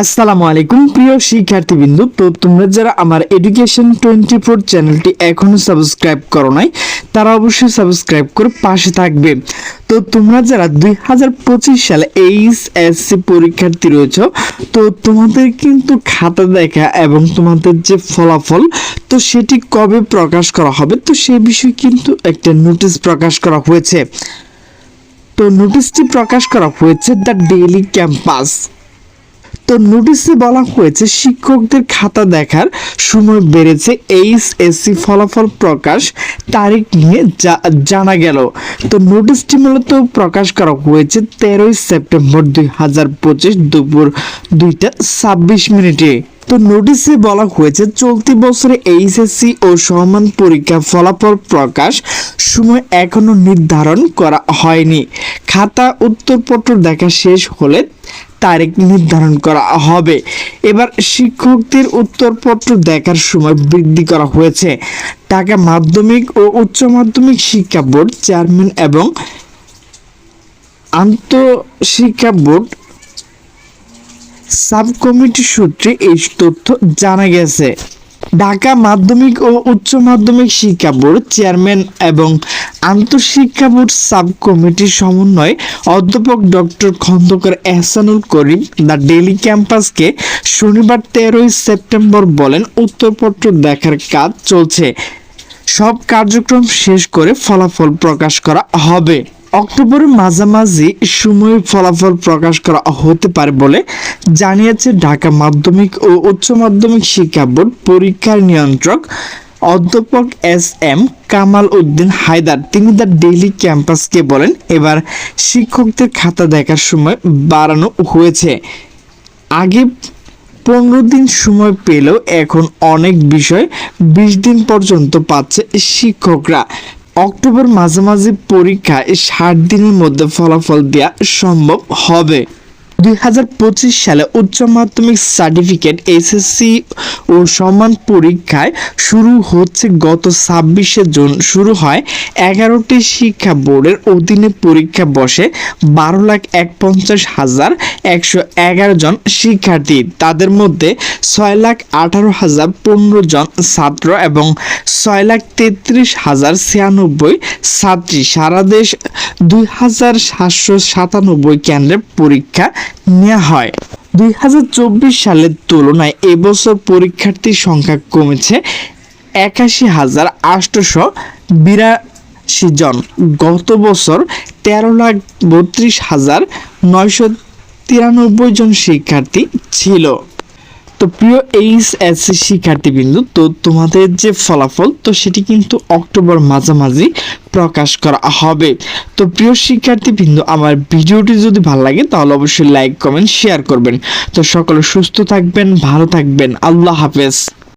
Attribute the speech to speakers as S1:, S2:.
S1: আসসালামু আলাইকুম, প্রিয় শিক্ষার্থীবৃন্দু। তো তোমরা যারা আমার এডুকেশন টোয়েন্টি ফোর চ্যানেলটি এখনও সাবস্ক্রাইব করো নাই, তারা অবশ্যই সাবস্ক্রাইব করে পাশে থাকবে। তো তোমরা যারা দুই হাজার পঁচিশ সালে এইচ এস সি পরীক্ষার্থী রয়েছ, তো তোমাদের কিন্তু খাতা দেখা এবং তোমাদের যে ফলাফল, তো সেটি কবে প্রকাশ করা হবে, তো সেই বিষয়ে কিন্তু একটা নোটিশ প্রকাশ করা হয়েছে। তো নোটিশটি প্রকাশ করা হয়েছে দ্য ডেইলি ক্যাম্পাস। তো নোটিশে বলা হয়েছে, শিক্ষকদের খাতা দেখার সময় বেড়েছে এইচএসসি ফলাফল প্রকাশ তারিখ নিয়ে জানা গেল। তো নোটিশটি মূলত প্রকাশ করা হয়েছে তেরোই সেপ্টেম্বর দুই হাজার পঁচিশ দুপুর দুইটা ছাব্বিশ মিনিটে। তো নোটিশে বলা হয়েছে, চলতি বছরে এইচএসসি ও সমান পরীক্ষা ফলাফল প্রকাশ সময় এখনও নির্ধারণ করা হয়নি। খাতা উত্তরপত্র দেখা শেষ হলে তারিখ নির্ধারণ করা হবে। এবার শিক্ষকদের উত্তরপত্র দেখার সময় বৃদ্ধি করা হয়েছে। ঢাকা মাধ্যমিক ও উচ্চ মাধ্যমিক শিক্ষা বোর্ড চেয়ারম্যান এবং আন্তঃশিক্ষা বোর্ড সাব কমিটি সূত্রে এই তথ্য জানা গেছে। ঢাকা মাধ্যমিক ও উচ্চ মাধ্যমিক শিক্ষা বোর্ড চেয়ারম্যান এবং আন্তঃশিক্ষা বোর্ড সাব কমিটির সমন্বয়ে অধ্যাপক doctor Khandaker Ehsanul Karim the daily ক্যাম্পাসকে শনিবার তেরোই সেপ্টেম্বর বলেন, উত্তরপত্র দেখার কাজ চলছে। সব কার্যক্রম শেষ করে ফলাফল প্রকাশ করা হবে। অক্টোবরের মাঝামাঝি সময়ে ফলাফল প্রকাশ করা হতে পারে বলে জানিয়েছে ঢাকা মাধ্যমিক ও উচ্চ মাধ্যমিক শিক্ষা বোর্ড পরীক্ষার নিয়ন্ত্রক অধ্যাপক এস এম কামাল উদ্দিন হায়দার। তিনি দ্য ডেইলি ক্যাম্পাসকে বলেন, এবার শিক্ষকদের খাতা দেখার সময় বাড়ানো হয়েছে। আগে পনেরো দিন সময় পেলেও এখন অনেক বিষয় বিশ দিন পর্যন্ত পাচ্ছে শিক্ষকরা। অক্টোবর মাঝামাঝি পরীক্ষায় ষাট দিনের মধ্যে ফলাফল দেওয়া সম্ভব হবে। দুই হাজার পঁচিশ সালে উচ্চ মাধ্যমিক সার্টিফিকেট, এসএসসি ও সমান পরীক্ষায় শুরু হচ্ছে গত ছাব্বিশে জুন। শুরু হয় এগারোটি শিক্ষা বোর্ডের অধীনে পরীক্ষা বসে বারো লাখ এক পঞ্চাশ হাজার একশো এগারো জন শিক্ষার্থী। তাদের মধ্যে ছয় লাখ আঠারো হাজার পনেরো জন ছাত্র এবং ছয় লাখ তেত্রিশ হাজার ছিয়ানব্বই ছাত্রী। সারা দেশ দুই হাজার সাতশো সাতানব্বই কেন্দ্রে পরীক্ষা নেওয়া হয়। দুই হাজার চব্বিশ সালের তুলনায় এবছর পরীক্ষার্থীর সংখ্যা কমেছে একাশি হাজার আটশোশো বিরাশি জন। গত বছর তেরো লাখ বত্রিশ হাজার নয়শো তিরানব্বই জন শিক্ষার্থী ছিল। তো প্রিয় এইচ এস শিক্ষার্থী বিন্দু তো তোমাদের যে ফলাফল, তো সেটি কিন্তু অক্টোবর মাঝামাঝি প্রকাশ করা হবে। তো প্রিয় শিক্ষার্থীবৃন্দ, আমার ভিডিওটি যদি ভালো লাগে, তাহলে অবশ্যই লাইক, কমেন্ট, শেয়ার করবেন। তো সকলে সুস্থ থাকবেন, ভালো থাকবেন। আল্লাহ হাফেজ।